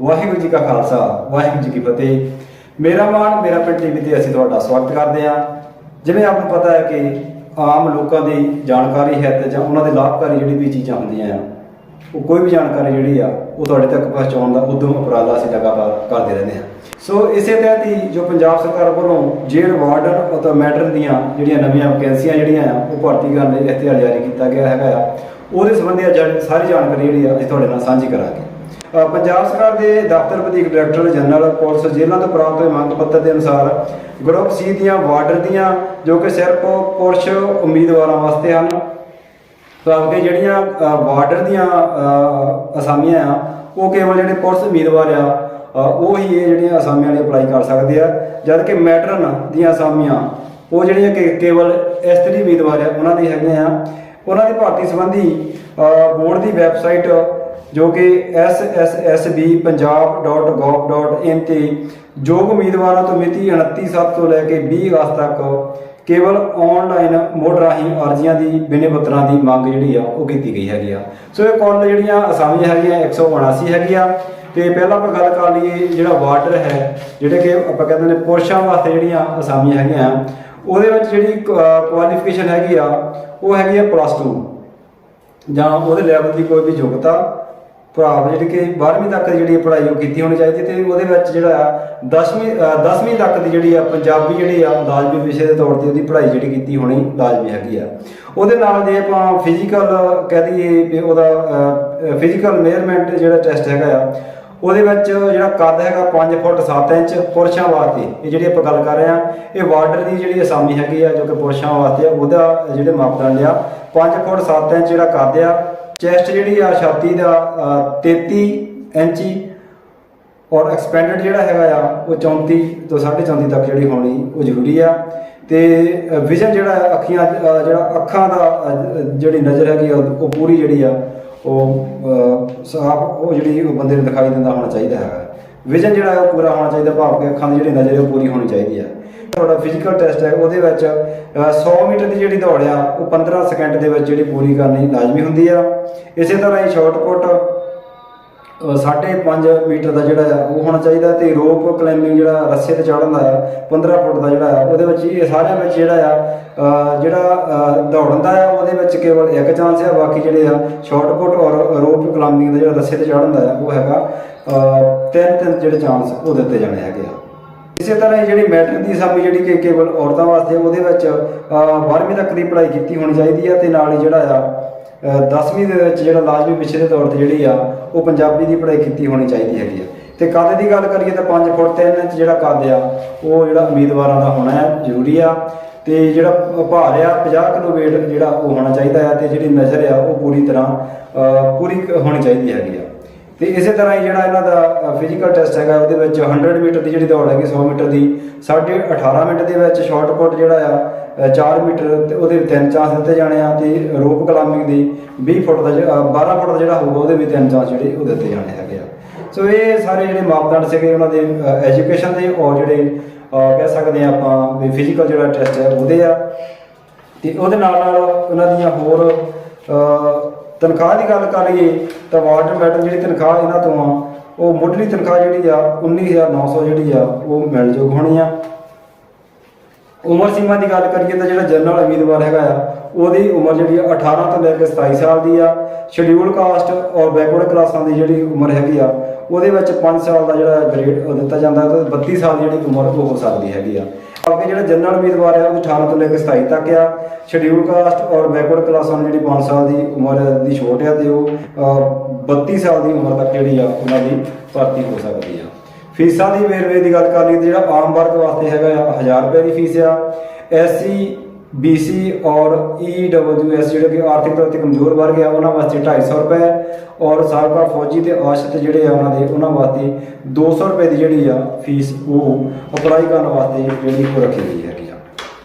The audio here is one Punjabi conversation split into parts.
ਵਾਹਿਗੁਰੂ ਜੀ ਕਾ ਖਾਲਸਾ, ਵਾਹਿਗੁਰੂ ਜੀ ਕੀ ਫਤਿਹ। ਮੇਰਾ ਮਾਣ, ਮੇਰਾ ਪਿੰਡ ਟੀਵੀ ਤੇ ਅਸੀਂ ਤੁਹਾਡਾ ਸਵਾਗਤ ਕਰਦੇ ਹਾਂ। ਜਿਵੇਂ ਆਪ ਨੂੰ ਪਤਾ ਹੈ ਕਿ ਆਮ ਲੋਕਾਂ ਦੀ ਜਾਣਕਾਰੀ ਹੈ ਤੇ ਜਾਂ ਉਹਨਾਂ ਦੇ ਲਾਭਕਾਰੀ ਜਿਹੜੀ ਵੀ ਚੀਜ਼ਾਂ ਹੁੰਦੀਆਂ ਆ, ਉਹ ਕੋਈ ਵੀ ਜਾਣਕਾਰੀ ਜਿਹੜੀ ਆ, ਉਹ ਤੁਹਾਡੇ ਤੱਕ ਪਹੁੰਚਾਉਣ ਦਾ ਉਦਮ ਉਪਰਾਲਾ ਅਸੀਂ ਲਗਾਤਾਰ ਕਰਦੇ ਰਹਿੰਦੇ ਹਾਂ। ਸੋ ਇਸੇ ਤਹਿਤ ਹੀ ਜੋ ਪੰਜਾਬ ਸਰਕਾਰ ਵੱਲੋਂ ਜੇਲ੍ਹ ਵਾਰਡਨ ਅਤੇ ਮੈਟਰ ਦੀਆਂ ਜਿਹੜੀਆਂ ਨਵੀਆਂ ਵੈਕੈਂਸੀਆਂ ਜਿਹੜੀਆਂ ਆ, ਉਹ ਭਰਤੀ ਕਰਨ ਲਈ ਇਖਤਿਆਰ ਜਾਰੀ ਕੀਤਾ ਗਿਆ ਹੈਗਾ ਆ। ਉਹਦੇ ਸੰਬੰਧੀ ਅੱਜ ਸਾਰੀ ਜਾਣਕਾਰੀ ਜਿਹੜੀ ਆ, ਅਸੀਂ ਤੁਹਾਡੇ ਨਾਲ ਸਾਂਝੀ ਕਰਾਂਗੇ। ਪੰਜਾਬ ਸਰਕਾਰ ਦੇ ਦਫ਼ਤਰ ਵਧੀਕ ਡਾਇਰੈਕਟਰ ਜਨਰਲ ਪੁਲਿਸ ਜੇਲ੍ਹਾਂ ਤੋਂ ਪ੍ਰਾਪਤ ਹੋਏ ਮੰਗ ਪੱਤਰ ਦੇ ਅਨੁਸਾਰ ਗਰੁੱਪ ਸੀ ਦੀਆਂ ਵਾਰਡਰ ਦੀਆਂ ਜੋ ਕਿ ਸਿਰਫ ਪੁਰਸ਼ ਉਮੀਦਵਾਰਾਂ ਵਾਸਤੇ ਹਨ। ਤਾਂ ਕਿ ਜਿਹੜੀਆਂ ਅ, ਬਾਰਡਰ ਦੀਆਂ ਅਸਾਮੀਆਂ ਆ ਉਹ ਕੇਵਲ ਜਿਹੜੇ ਪੁਲਿਸ ਉਮੀਦਵਾਰ ਆ ਉਹ ਹੀ ਇਹ ਜਿਹੜੀਆਂ ਅਸਾਮੀਆਂ ਲਈ ਅਪਲਾਈ ਕਰ ਸਕਦੇ ਆ। ਜਦ ਕਿ ਮੈਟਰਨ ਦੀਆਂ ਅਸਾਮੀਆਂ ਉਹ ਜਿਹੜੀਆਂ ਕਿ ਕੇਵਲ ਇਸਤਰੀ ਉਮੀਦਵਾਰ ਆ ਉਹਨਾਂ ਲਈ ਹੈਗੀਆਂ ਆ। ਉਹਨਾਂ ਦੀ ਭਰਤੀ ਸੰਬੰਧੀ ਬੋਰਡ ਦੀ ਵੈਬਸਾਈਟ ਜੋ ਕਿ ssbpunjab.gov.in ਤੇ ਯੋਗ ਉਮੀਦਵਾਰਾਂ ਤੋਂ ਮਿਤੀ 29 ਸੱਤ ਤੋਂ ਲੈ ਕੇ 20 ਅਗਸਤ ਤੱਕ ਕੇਵਲ ਆਨਲਾਈਨ ਮੋਡ ਰਾਹੀਂ ਅਰਜ਼ੀਆਂ ਦੀ ਬਿਨੇ ਪੱਤਰਾਂ ਦੀ ਮੰਗ ਜਿਹੜੀ ਆ, ਉਹ ਕੀਤੀ ਗਈ ਹੈਗੀ ਆ। ਸੋ ਇਹ ਕੋਲ ਜਿਹੜੀਆਂ ਅਸਾਮੀਆਂ ਹੈਗੀਆਂ 179 ਹੈਗੀਆਂ। ਤੇ ਪਹਿਲਾਂ ਆਪਾਂ ਗੱਲ ਕਰ ਲਈਏ ਜਿਹੜਾ ਵਾਰਡਰ ਹੈ, ਜਿਹੜੇ ਕਿ ਆਪਾਂ ਕਹਿੰਦੇ ਨੇ ਪੁਰਸ਼ਾਂ ਵਾਸਤੇ ਜਿਹੜੀਆਂ ਅਸਾਮੀਆਂ ਹੈਗੀਆਂ, ਉਹਦੇ ਵਿੱਚ ਜਿਹੜੀ ਕੁਆਲੀਫਿਕੇਸ਼ਨ ਹੈਗੀ ਆ, ਉਹ ਹੈਗੀ ਆ ਪਲੱਸ 2 ਜਾਂ ਉਹਦੇ ਲੈਵਲ ਦੀ ਕੋਈ ਵੀ ਯੋਗਤਾ ਭਰਾ ਜਿਹੜੀ ਕਿ 12ਵੀਂ ਤੱਕ ਦੀ ਜਿਹੜੀ ਪੜ੍ਹਾਈ ਉਹ ਕੀਤੀ ਹੋਣੀ ਚਾਹੀਦੀ ਤੇ ਉਹਦੇ ਵਿੱਚ ਜਿਹੜਾ ਆ 10ਵੀਂ 10ਵੀਂ ਤੱਕ ਦੀ ਜਿਹੜੀ ਆ ਪੰਜਾਬੀ ਜਿਹੜੀ ਆ ਲਾਜ਼ਮੀ ਵਿਸ਼ੇ ਦੇ ਤੌਰ ਤੇ ਉਹਦੀ ਪੜ੍ਹਾਈ ਜਿਹੜੀ ਕੀਤੀ ਹੋਣੀ ਲਾਜ਼ਮੀ ਹੈਗੀ ਆ। ਉਹਦੇ ਨਾਲ ਜੇ ਆਪਾਂ ਫਿਜ਼ੀਕਲ ਕਹਿ ਦਈਏ ਵੀ ਉਹਦਾ ਫਿਜ਼ੀਕਲ ਮੇਅਰਮੈਂਟ ਜਿਹੜਾ ਟੈਸਟ ਹੈਗਾ ਆ, ਉਹਦੇ ਵਿੱਚ ਜਿਹੜਾ ਕੱਦ ਹੈਗਾ 5 ਫੁੱਟ 7 ਇੰਚ ਪੁਰਸ਼ਾਂ ਵਾਸਤੇ, ਇਹ ਜਿਹੜੀ ਆਪਾਂ ਗੱਲ ਕਰ ਰਹੇ ਆ ਇਹ ਬਾਰਡਰ ਦੀ ਜਿਹੜੀ ਅਸਾਮੀ ਹੈਗੀ ਆ ਜੋ ਕਿ ਪੁਰਸ਼ਾਂ ਵਾਸਤੇ ਆ, ਉਹਦਾ ਜਿਹੜੇ ਮਾਪਦੰਡ ਆ 5 ਫੁੱਟ 7 ਇੰਚ ਜਿਹੜਾ ਕੱਦ ਆ ਚੈਸਟ ਜਿਹੜੀ ਆ ਛਾਤੀ ਦਾ ਅ, 33 ਇੰਚੀ ਔਰ ਐਕਸਪੈਂਡਡ ਜਿਹੜਾ ਹੈਗਾ ਆ ਉਹ 34 ਤੋਂ 34.5 ਤੱਕ ਜਿਹੜੀ ਹੋਣੀ ਉਹ ਜ਼ਰੂਰੀ ਆ। ਤੇ ਵਿਜ਼ਨ ਜਿਹੜਾ ਆ, ਅੱਖੀਆਂ ਜਿਹੜਾ ਅੱਖਾਂ ਦਾ ਜਿਹੜੀ ਨਜ਼ਰ ਹੈਗੀ ਆ, ਉਹ ਪੂਰੀ ਜਿਹੜੀ ਆ ਉਹ ਸਾਫ਼ ਉਹ ਜਿਹੜੀ ਉਹ ਬੰਦੇ ਨੂੰ ਦਿਖਾਈ ਦਿੰਦਾ ਹੋਣਾ ਚਾਹੀਦਾ ਹੈਗਾ। ਵਿਜ਼ਨ ਜਿਹੜਾ ਉਹ ਪੂਰਾ ਹੋਣਾ ਚਾਹੀਦਾ ਭਾਵ ਕਿ ਅੱਖਾਂ ਦੀ ਜਿਹੜੀ ਨਜ਼ਰ ਹੈ ਉਹ ਪੂਰੀ ਹੋਣੀ ਚਾਹੀਦੀ ਹੈ ਤੁਹਾਡਾ ਫਿਜ਼ੀਕਲ ਟੈਸਟ ਹੈ ਉਹਦੇ ਵਿੱਚ ਅ, 100 ਮੀਟਰ ਦੀ ਜਿਹੜੀ ਦੌੜ ਆ ਉਹ 15 ਸਕਿੰਟ ਦੇ ਵਿੱਚ ਜਿਹੜੀ ਪੂਰੀ ਕਰਨੀ ਲਾਜ਼ਮੀ ਹੁੰਦੀ ਆ। ਇਸੇ ਤਰ੍ਹਾਂ ਹੀ ਸ਼ਾਰਟਕਟ 5.5 ਮੀਟਰ ਦਾ ਜਿਹੜਾ ਆ ਉਹ ਹੋਣਾ ਚਾਹੀਦਾ ਤੇ ਰੋਪ ਕਲਾਈਂਬਿੰਗ ਜਿਹੜਾ ਰੱਸੇ ਤੇ ਚੜ੍ਹਨ ਦਾ ਆ 15 ਫੁੱਟ ਦਾ ਜਿਹੜਾ ਆ ਉਹਦੇ ਵਿੱਚ ਇਹ ਸਾਰਿਆਂ ਵਿੱਚ ਜਿਹੜਾ ਆ ਜਿਹੜਾ ਦੌੜਨ ਦਾ ਆ ਉਹਦੇ ਵਿੱਚ ਕੇਵਲ ਇੱਕ ਚਾਂਸ ਆ ਬਾਕੀ ਜਿਹੜੇ ਆ ਸ਼ਾਰਟਕਟ ਔਰ ਰੋਪ ਕਲਾਈਂਬਿੰਗ ਦਾ ਜਿਹੜਾ ਰੱਸੇ ਤੇ ਚੜ੍ਹਨ ਦਾ ਆ ਉਹ ਹੈਗਾ ਤਿੰਨ ਤਿੰਨ ਜਿਹੜੇ ਚਾਂਸ ਉਹ ਦਿੱਤੇ ਜਾਣੇ ਹੈਗੇ ਆ। ਇਸੇ ਤਰ੍ਹਾਂ ਹੀ ਜਿਹੜੀ ਮੈਟ੍ਰਿਕ ਦੀ ਅਸਾਮੀ ਜਿਹੜੀ ਕਿ ਕੇਵਲ ਔਰਤਾਂ ਵਾਸਤੇ ਉਹਦੇ ਵਿੱਚ 12ਵੀਂ ਤੱਕ ਦੀ ਪੜ੍ਹਾਈ ਕੀਤੀ ਹੋਣੀ ਚਾਹੀਦੀ ਆ ਤੇ ਨਾਲ ਹੀ ਜਿਹੜਾ ਆ 10ਵੀਂ ਦੇ ਵਿੱਚ ਜਿਹੜਾ ਲਾਜ਼ਮੀ ਵਿਸ਼ੇ ਦੇ ਤੌਰ ਤੇ ਜਿਹੜੀ ਆ, ਉਹ ਪੰਜਾਬੀ ਦੀ ਪੜ੍ਹਾਈ ਕੀਤੀ ਹੋਣੀ ਚਾਹੀਦੀ ਹੈਗੀ ਆ। ਤੇ ਕੱਦ ਦੀ ਗੱਲ ਕਰੀਏ ਤਾਂ 5 ਫੁੱਟ 3 ਇੰਚ ਜਿਹੜਾ ਕੱਦ ਆ, ਉਹ ਜਿਹੜਾ ਉਮੀਦਵਾਰਾਂ ਦਾ ਹੋਣਾ ਹੈ, ਜ਼ਰੂਰੀ ਆ। ਤੇ ਜਿਹੜਾ ਭਾਰ ਆ 50 ਕਿਲੋ weight ਜਿਹੜਾ ਉਹ ਹੋਣਾ ਚਾਹੀਦਾ ਆ ਤੇ ਜਿਹੜੀ ਨਜ਼ਰ ਆ, ਉਹ ਪੂਰੀ ਤਰ੍ਹਾਂ ਪੂਰੀ ਹੋਣੀ ਚਾਹੀਦੀ ਹੈਗੀ ਆ। ਤੇ ਇਸੇ ਤਰ੍ਹਾਂ ਹੀ ਜਿਹੜਾ ਇਹਨਾਂ ਦਾ ਫਿਜ਼ੀਕਲ ਟੈਸਟ ਹੈਗਾ, ਉਹਦੇ ਵਿੱਚ 100 ਮੀਟਰ ਦੀ ਜਿਹੜੀ ਦੌੜ ਹੈਗੀ 100 ਮੀਟਰ ਦੀ 18.5 ਮਿੰਟ ਦੇ ਵਿੱਚ ਸ਼ਾਰਟਕਟ ਜਿਹੜਾ ਆ 4 ਮੀਟਰ ਤੇ ਉਹਦੇ ਤਿੰਨ ਚਾਂਸ ਦਿੱਤੇ ਜਾਣੇ ਆ, ਤੇ ਰੋਪ ਕਲਾਮਿੰਗ ਦੀ 20 ਫੁੱਟ ਦਾ ਜਿਹੜਾ 12 ਫੁੱਟ ਦਾ ਜਿਹੜਾ ਹੋਊਗਾ, ਉਹਦੇ ਵੀ ਤਿੰਨ ਚਾਂਸ ਜਿਹੜੇ ਉਹ ਦਿੱਤੇ ਜਾਣੇ ਹੈਗੇ ਆ। ਸੋ ਇਹ ਸਾਰੇ ਜਿਹੜੇ ਮਾਪਦੰਡ ਸੀਗੇ ਉਹਨਾਂ ਦੇ ਐਜੂਕੇਸ਼ਨ ਦੇ, ਔਰ ਜਿਹੜੇ ਕਹਿ ਸਕਦੇ ਆ ਆਪਾਂ ਵੀ ਫਿਜ਼ੀਕਲ ਜਿਹੜਾ ਟੈਸਟ ਹੈ, ਉਹਦੇ ਆ। ਤੇ ਉਹਦੇ ਨਾਲ ਨਾਲ ਉਹਨਾਂ ਦੀਆਂ ਹੋਰ ਤਨਖਾਹ ਦੀ ਗੱਲ ਕਰ ਲਈਏ, ਤਾਂ ਵਾਰਡ ਮੈਡਮ ਜਿਹੜੀ ਤਨਖਾਹ ਇਹਨਾਂ ਤੋਂ ਆ, ਉਹ ਮੁੱਢਲੀ ਤਨਖਾਹ ਜਿਹੜੀ ਆ 19900 ਜਿਹੜੀ ਆ, ਉਹ ਮਿਲਯੋਗ ਹੋਣੀ ਆ। ਉਮਰ ਸੀਮਾ ਦੀ ਗੱਲ ਕਰੀਏ ਤਾਂ ਜਿਹੜਾ ਜਨਰਲ ਉਮੀਦਵਾਰ ਹੈਗਾ ਆ, ਉਹਦੀ ਉਮਰ ਜਿਹੜੀ ਆ 18 ਤੋਂ ਲੈ ਕੇ 27 ਸਾਲ ਦੀ ਆ। ਸ਼ਡਿਊਲ ਕਾਸਟ ਔਰ ਬੈਕਵਰਡ ਕਲਾਸਾਂ ਦੀ ਜਿਹੜੀ ਉਮਰ ਹੈਗੀ ਆ, ਉਹਦੇ ਵਿੱਚ 5 ਸਾਲ ਦਾ ਜਿਹੜਾ ਗ੍ਰੇਡ ਦਿੱਤਾ ਜਾਂਦਾ, ਤੇ 32 ਸਾਲ ਦੀ ਜਿਹੜੀ ਉਮਰ ਉਹ ਹੋ ਸਕਦੀ ਹੈਗੀ ਆ। ਬਾਕੀ ਜਿਹੜਾ ਜਨਰਲ ਉਮੀਦਵਾਰ ਆ ਉਹ 18 ਤੋਂ ਲੈ ਕੇ 27 ਤੱਕ ਆ। ਸ਼ਡਿਊਲ ਕਾਸਟ ਔਰ ਬੈਕਵਰਡ ਕਲਾਸਾਂ ਨੂੰ ਜਿਹੜੀ 5 ਸਾਲ ਦੀ ਉਮਰ ਦੀ ਛੋਟ ਆ ਤੇ ਉਹ ਅਹ, 32 ਸਾਲ ਦੀ ਉਮਰ ਤੱਕ ਜਿਹੜੀ ਆ ਉਹਨਾਂ ਦੀ ਭਰਤੀ ਹੋ ਸਕਦੀ ਆ। ਫੀਸਾਂ ਦੀ ਵੇਰਵੇ ਦੀ ਗੱਲ ਕਰ ਲਈ ਤੇ ਜਿਹੜਾ ਆਮ ਵਰਗ ਵਾਸਤੇ ਹੈਗਾ ਆ 1000 ਰੁਪਏ ਦੀ ਫੀਸ ਆ। ਐਸਸੀ ਬੀਸੀ ਔਰ ਈਡਬਲਯੂਐਸ ਜਿਹੜੇ ਕਿ ਆਰਥਿਕ ਤੌਰ ਤੇ ਕਮਜ਼ੋਰ ਵਰਗ ਆ ਉਹਨਾਂ ਵਾਸਤੇ 250 ਰੁਪਏ ਔਰ ਸਾਬਕਾ ਫੌਜੀ ਤੇ ਆਸ਼ਰਿਤ ਜਿਹੜੇ ਆ ਉਹਨਾਂ ਦੇ, ਉਹਨਾਂ ਵਾਸਤੇ 200 ਰੁਪਏ ਦੀ ਜਿਹੜੀ ਆ ਫੀਸ ਉਹ ਅਪਲਾਈ ਕਰਨ ਵਾਸਤੇ ਜਿਹੜੀ ਉਹ ਰੱਖੀ ਗਈ ਹੈਗੀ ਆ।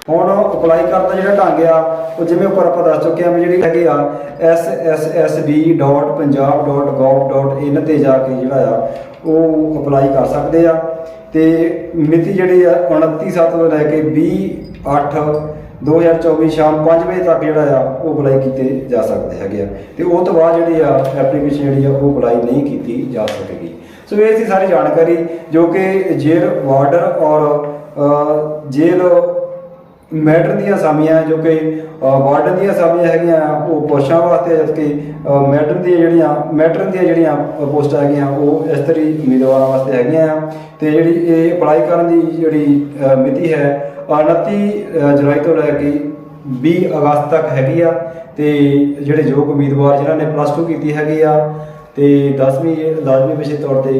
ਹੁਣ ਅਪਲਾਈ ਕਰਨ ਦਾ ਜਿਹੜਾ ਢੰਗ ਆ, ਉਹ ਜਿਵੇਂ ਉੱਪਰ ਆਪਾਂ ਦੱਸ ਚੁੱਕੇ ਆ ਵੀ ਜਿਹੜੀ ਹੈਗੀ ਆ sssb.punjab.gov.in ਤੇ ਜਾ ਕੇ ਜਿਹੜਾ ਆ, ਉਹ ਅਪਲਾਈ ਕਰ ਸਕਦੇ ਆ। ਤੇ ਮਿਤੀ ਜਿਹੜੀ ਆ 29 ਸੱਤ ਤੋਂ ਲੈ ਕੇ 20 8 2024 ਸ਼ਾਮ 5 ਵਜੇ ਤੱਕ ਜਿਹੜਾ ਆ ਉਹ ਅਪਲਾਈ ਕੀਤੇ ਜਾ ਸਕਦੇ ਹੈਗੇ ਆ। ਤੇ ਉਹ ਤੋਂ ਬਾਅਦ ਜਿਹੜੀ ਆ ਐਪਲੀਕੇਸ਼ਨ ਜਿਹੜੀ ਆ ਉਹ ਅਪਲਾਈ ਨਹੀਂ ਕੀਤੀ ਜਾ ਸਕੇਗੀ। ਸੋ ਇਹ ਸੀ ਸਾਰੀ ਜਾਣਕਾਰੀ ਜੋ ਕਿ ਜੇਲ੍ਹ ਵਾਰਡਰ ਔਰ ਅ, ਜੇਲ੍ਹ ਮੈਟਰ ਦੀਆਂ ਅਸਾਮੀਆਂ ਜੋ ਕਿ ਵਾਰਡਨ ਦੀਆਂ ਅਸਾਮੀਆਂ ਹੈਗੀਆਂ ਉਹ ਪੁਰਸ਼ਾਂ ਵਾਸਤੇ ਜਦਕਿ ਮੈਟਰ ਦੀਆਂ ਜਿਹੜੀਆਂ ਮੈਟਰ ਦੀਆਂ ਜਿਹੜੀਆਂ ਪੋਸਟਾਂ ਹੈਗੀਆਂ ਉਹ ਇਸਤਰੀ ਉਮੀਦਵਾਰਾਂ ਵਾਸਤੇ ਹੈਗੀਆਂ ਆ। ਤੇ ਜਿਹੜੀ ਇਹ ਅਪਲਾਈ ਕਰਨ ਦੀ ਜਿਹੜੀ ਮਿਤੀ ਹੈ 29 ਜੁਲਾਈ ਤੋਂ ਲੈ ਕੇ 20 ਅਗਸਤ ਤੱਕ ਹੈਗੀ ਆ ਤੇ ਜਿਹੜੇ ਯੋਗ ਉਮੀਦਵਾਰ ਜਿਨ੍ਹਾਂ ਨੇ ਪਲੱਸ 2 ਕੀਤੀ ਹੈਗੀ ਆ ਤੇ 10ਵੀਂ ਲਾਜ਼ਮੀ ਵਿਸ਼ੇ ਤੌਰ ਤੇ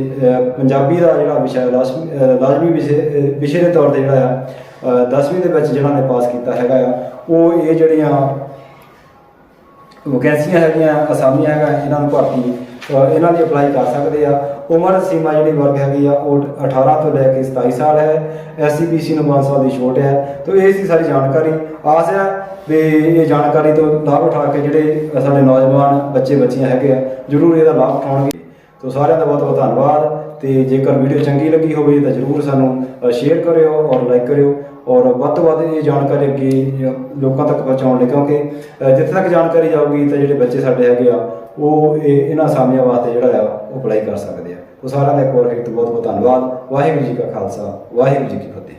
ਪੰਜਾਬੀ ਦਾ ਜਿਹੜਾ ਵਿਸ਼ਾ ਹੈ, ਲਾਜ਼ਮੀ ਵਿਸ਼ੇ ਵਿਸ਼ੇ ਦੇ ਤੌਰ ਤੇ ਜਿਹੜਾ ਆ 10ਵੀਂ ਦੇ ਵਿੱਚ ਜਿਨ੍ਹਾਂ ਨੇ ਪਾਸ ਕੀਤਾ ਹੈਗਾ ਆ ਉਹ ਇਹ ਜਿਹੜੀਆਂ ਵੈਕੈਂਸੀਆਂ ਹੈਗੀਆਂ ਅਸਾਮੀਆਂ ਹੈਗਾ ਇਹਨਾਂ ਨੂੰ ਭਰਤੀ ਇਹਨਾਂ ਦੀ ਅਪਲਾਈ ਕਰ ਸਕਦੇ ਆ। ਉਮਰ ਸੀਮਾ ਜਿਹੜੀ ਵਰਗ ਹੈਗੀ ਆ, ਉਹ 18 ਤੋਂ ਲੈ ਕੇ 27 ਸਾਲ ਹੈ। ਐਸਸੀ ਬੀਸੀ ਨੂੰ 5 ਸਾਲ ਦੀ ਛੋਟ ਹੈ। ਤੋਂ ਇਹ ਸੀ ਸਾਰੀ ਜਾਣਕਾਰੀ। ਆਸ ਹੈ ਵੀ ਇਹ ਜਾਣਕਾਰੀ ਤੋਂ ਲਾਭ ਉਠਾ ਕੇ ਜਿਹੜੇ ਸਾਡੇ ਨੌਜਵਾਨ ਬੱਚੇ ਬੱਚੀਆਂ ਹੈਗੇ ਆ, ਜ਼ਰੂਰ ਇਹਦਾ ਲਾਭ ਉਠਾਉਣਗੇ। ਤੋ ਸਾਰਿਆਂ ਦਾ ਬਹੁਤ ਬਹੁਤ ਧੰਨਵਾਦ। ਤੇ ਜੇਕਰ ਵੀਡੀਓ ਚੰਗੀ ਲੱਗੀ ਹੋਵੇ ਤਾਂ ਜ਼ਰੂਰ ਸਾਨੂੰ ਸ਼ੇਅਰ ਕਰਿਓ ਔਰ ਲਾਈਕ ਕਰਿਓ। ਔਰ ਵੱਧ ਤੋਂ ਵੱਧ ਇਹ ਜਾਣਕਾਰੀ ਅੱਗੇ ਲੋਕਾਂ ਤੱਕ ਪਹੁੰਚਾਉਣ ਲਈ ਕਿਉਂਕਿ ਜਿੱਥੇ ਤੱਕ ਜਾਣਕਾਰੀ ਜਾਊਗੀ ਤਾਂ ਜਿਹੜੇ ਬੱਚੇ ਸਾਡੇ ਹੈਗੇ ਆ ਉਹ ਇਹਨਾਂ ਅਸਾਮੀਆਂ ਵਾਸਤੇ ਜਿਹੜਾ ਆ, ਉਹ ਅਪਲਾਈ ਕਰ ਸਕਦੇ ਆ। ਉਹ ਸਾਰਿਆਂ ਦਾ ਇੱਕ ਵਾਰ ਫਿਰ ਤੋਂ ਬਹੁਤ ਬਹੁਤ ਧੰਨਵਾਦ। ਵਾਹਿਗੁਰੂ ਜੀ ਕਾ ਖਾਲਸਾ, ਵਾਹਿਗੁਰੂ ਜੀ ਕੀ ਫਤਿਹ।